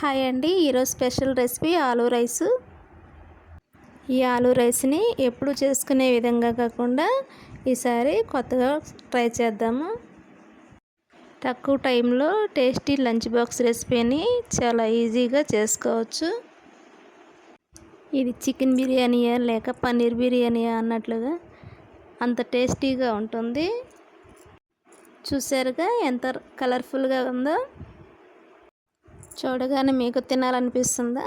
Hi అండి ఈరోజు special recipe ఆలు రైస్. ఈ ఆలు రైస్ని ఎప్పుడు చేసుకునే విధంగా కాకుండా ఈసారి కొత్తగా ట్రై చేద్దాము. తక్కువ టైంలో టేస్టీ లంచ్ బాక్స్ రెసిపీని చాలా ఈజీగా చేసుకోవచ్చు. ఇది చికెన్ బిర్యానీయా లేక పన్నీర్ బిర్యానీయా అన్నట్లుగా అంత టేస్టీగా ఉంటుంది. చూసారుగా ఎంత కలర్ఫుల్గా ఉందో? చూడగానే మీకు తినాలనిపిస్తుందా?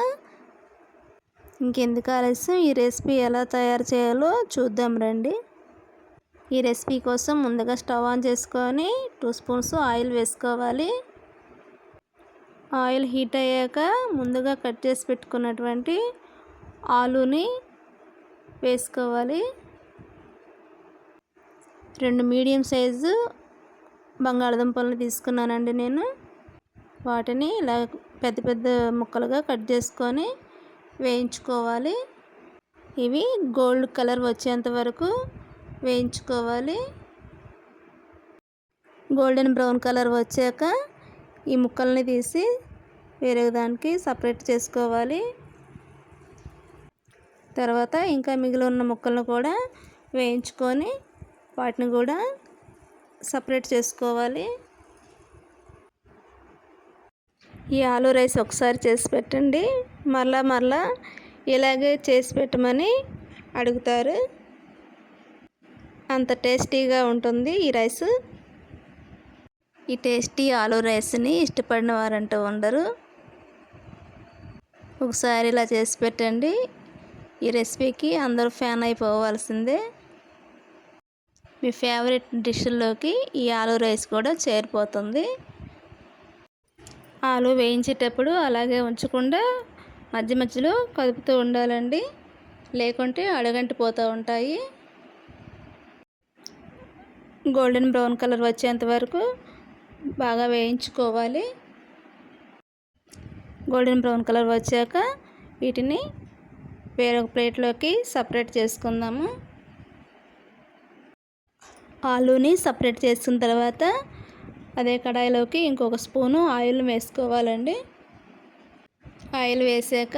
ఇంకెందుకు ఆలస్యం? ఈ రెసిపీ ఎలా తయారు చేయాలో చూద్దాం రండి. ఈ రెసిపీ కోసం ముందుగా స్టవ్ ఆన్ చేసుకొని టూ స్పూన్స్ ఆయిల్ వేసుకోవాలి. ఆయిల్ హీట్ అయ్యాక ముందుగా కట్ చేసి పెట్టుకున్నటువంటి ఆలూని వేసుకోవాలి. రెండు మీడియం సైజు బంగాళదుంపలను తీసుకున్నానండి నేను. వాటిని ఇలా పెద్ద పెద్ద ముక్కలుగా కట్ చేసుకొని వేయించుకోవాలి. ఇవి గోల్డ్ కలర్ వచ్చేంత వరకు వేయించుకోవాలి. గోల్డెన్ బ్రౌన్ కలర్ వచ్చాక ఈ ముక్కల్ని తీసి వేరే దానికి సపరేట్ చేసుకోవాలి. తర్వాత ఇంకా మిగిలి ఉన్న ముక్కలను కూడా వేయించుకొని వాటిని కూడా సపరేట్ చేసుకోవాలి. ఈ ఆలూ రైస్ ఒకసారి చేసి పెట్టండి. మరలా మరలా ఇలాగే చేసి పెట్టమని అడుగుతారు. అంత టేస్టీగా ఉంటుంది ఈ రైస్. ఈ టేస్టీ ఆలూ రైస్ని ఇష్టపడిన వారంటూ ఉండరు. ఒకసారి ఇలా చేసి పెట్టండి. ఈ రెసిపీకి అందరూ ఫ్యాన్ అయిపోవాల్సిందే. మీ ఫేవరెట్ డిష్లోకి ఈ ఆలూ రైస్ కూడా చేరిపోతుంది. ఆలు వేయించేటప్పుడు అలాగే ఉంచకుండా మధ్య మధ్యలో కదుపుతూ ఉండాలండి. లేకుంటే అడగంటిపోతూ ఉంటాయి. గోల్డెన్ బ్రౌన్ కలర్ వచ్చేంత వరకు బాగా వేయించుకోవాలి. గోల్డెన్ బ్రౌన్ కలర్ వచ్చాక వీటిని వేరొక ప్లేట్లోకి సపరేట్ చేసుకుందాము. ఆలూని సపరేట్ చేసుకున్న తర్వాత అదే కడాయిలోకి ఇంకొక స్పూను ఆయిల్ వేసుకోవాలండి. ఆయిల్ వేసాక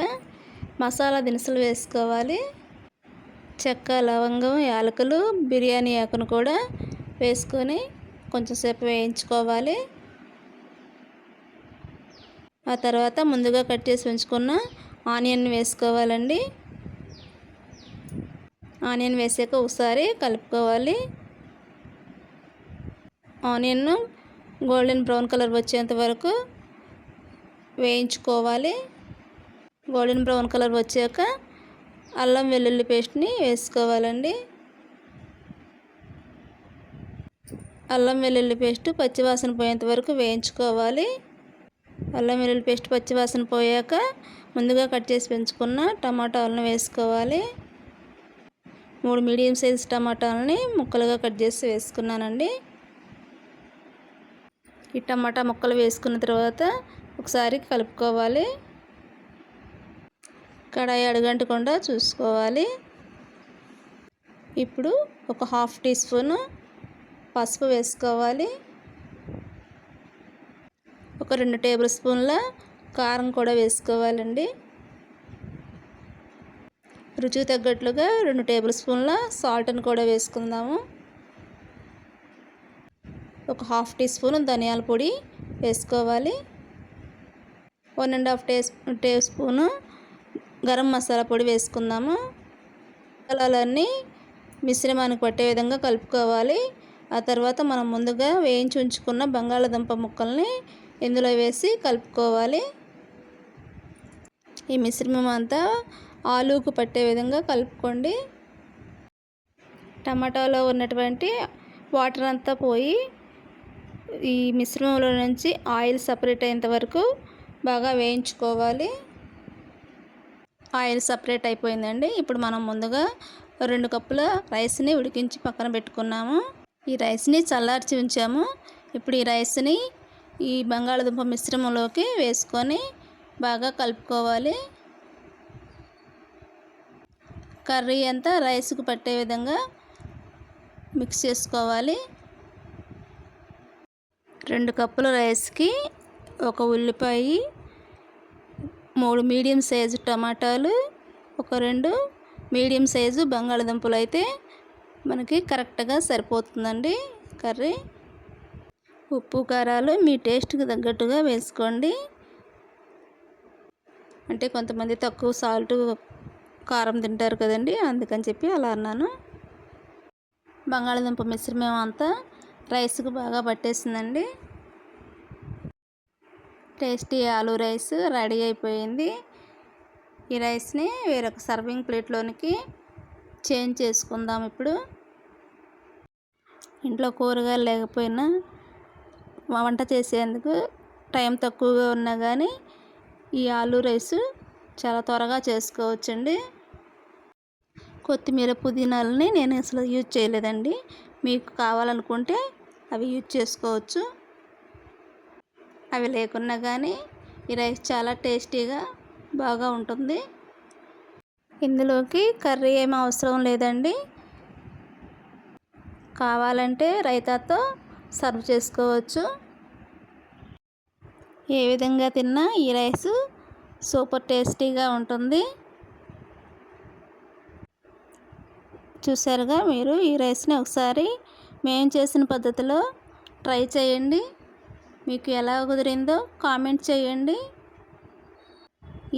మసాలా దినుసులు వేసుకోవాలి. చెక్క లవంగం యాలకులు బిర్యానీ ఆకును కూడా వేసుకొని కొంచెంసేపు వేయించుకోవాలి. ఆ తర్వాత ముందుగా కట్ చేసి ఉంచుకున్న ఆనియన్ వేసుకోవాలండి. ఆనియన్ వేసాక ఒకసారి కలుపుకోవాలి. ఆనియన్ను గోల్డెన్ బ్రౌన్ కలర్ వచ్చేంత వరకు వేయించుకోవాలి. గోల్డెన్ బ్రౌన్ కలర్ వచ్చాక అల్లం వెల్లుల్లి పేస్ట్ని వేసుకోవాలండి. అల్లం వెల్లుల్లి పేస్ట్ పచ్చివాసన పోయేంత వరకు వేయించుకోవాలి. అల్లం వెల్లుల్లి పేస్ట్ పచ్చివాసన పోయాక ముందుగా కట్ చేసి పెంచుకున్న టమాటాలను వేసుకోవాలి. మూడు మీడియం సైజ్ టమాటాలని ముక్కలుగా కట్ చేసి వేసుకున్నానండి. ఈ టమాటా ముక్కలు వేసుకున్న తర్వాత ఒకసారి కలుపుకోవాలి. కడాయి అడుగంటకుండా చూసుకోవాలి. ఇప్పుడు ఒక హాఫ్ టీ స్పూన్ పసుపు వేసుకోవాలి. ఒక రెండు టేబుల్ స్పూన్ల కారం కూడా వేసుకోవాలండి. రుచికి తగ్గట్లుగా రెండు టేబుల్ స్పూన్ల సాల్ట్ని కూడా వేసుకుందాము. ఒక హాఫ్ టీ స్పూన్ ధనియాల పొడి వేసుకోవాలి. వన్ అండ్ హాఫ్ టే టే స్పూను గరం మసాలా పొడి వేసుకుందాము. మసాలాలన్నీ మిశ్రమానికి పట్టే విధంగా కలుపుకోవాలి. ఆ తర్వాత మనం ముందుగా వేయించి ఉంచుకున్న బంగాళాదుంప ముక్కల్ని ఇందులో వేసి కలుపుకోవాలి. ఈ మిశ్రమం అంతా ఆలుకు పట్టే విధంగా కలుపుకోండి. టమాటాలో ఉన్నటువంటి వాటర్ అంతా పోయి ఈ మిశ్రమంలో నుంచి ఆయిల్ సపరేట్ అయ్యేంత వరకు బాగా వేయించుకోవాలి. ఆయిల్ సపరేట్ అయిపోయిందండి. ఇప్పుడు మనం ముందుగా రెండు కప్పుల రైస్ని ఉడికించి పక్కన పెట్టుకున్నాము. ఈ రైస్ని చల్లార్చి ఉంచాము. ఇప్పుడు ఈ రైస్ని ఈ బంగాళదుంప మిశ్రమంలోకి వేసుకొని బాగా కలుపుకోవాలి. కర్రీ అంతా రైస్కు పట్టే విధంగా మిక్స్ చేసుకోవాలి. రెండు కప్పుల రైస్కి ఒక ఉల్లిపాయ మూడు మీడియం సైజు టమాటాలు ఒక రెండు మీడియం సైజు బంగాళదుంపలు అయితే మనకి కరెక్ట్గా సరిపోతుందండి కర్రీ. ఉప్పు కారాలు మీ టేస్ట్కి తగ్గట్టుగా వేసుకోండి. అంటే కొంతమంది తక్కువ సాల్ట్ కారం తింటారు కదండి అందుకని చెప్పి అలా అన్నాను. బంగాళదుంప మిశ్రమం అంతా రైస్కి బాగా పట్టేసిందండి. టేస్టీ ఆలు రైస్ రెడీ అయిపోయింది. ఈ రైస్ని వేరొక సర్వింగ్ ప్లేట్లోనికి చేంజ్ చేసుకుందాం ఇప్పుడు. ఇంట్లో కూరగాయలు లేకపోయినా వంట చేసేందుకు టైం తక్కువగా ఉన్నా కానీ ఈ ఆలు రైస్ చాలా త్వరగా చేసుకోవచ్చండి. కొత్తిమీర పుదీనాలని నేను అసలు యూజ్ చేయలేదండి. మీకు కావాలనుకుంటే అవి యూజ్ చేసుకోవచ్చు. అవి లేకున్నా కానీ ఈ రైస్ చాలా టేస్టీగా బాగా ఉంటుంది. ఇందులోకి కర్రీ ఏమి అవసరం లేదండి. కావాలంటే రైతాతో సర్వ్ చేసుకోవచ్చు. ఏ విధంగా తిన్నా ఈ రైస్ సూపర్ టేస్టీగా ఉంటుంది. చూసారుగా మీరు ఈ రైస్ని ఒకసారి మేము చేసిన పద్ధతిలో ట్రై చేయండి. మీకు ఎలా కుదిరిందో కామెంట్ చేయండి.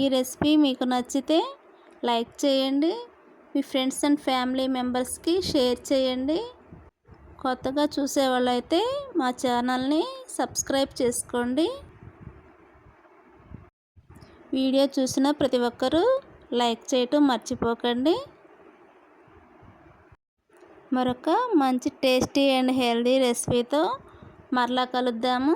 ఈ రెసిపీ మీకు నచ్చితే లైక్ చేయండి. మీ ఫ్రెండ్స్ అండ్ ఫ్యామిలీ మెంబర్స్కి షేర్ చేయండి. కొత్తగా చూసేవాళ్ళైతే మా ఛానల్ని సబ్స్క్రైబ్ చేసుకోండి. వీడియో చూసిన ప్రతి ఒక్కరూ లైక్ చేయటం మర్చిపోకండి. మరొక మంచి టేస్టీ అండ్ హెల్దీ రెసిపీతో మరలా కలుద్దాము.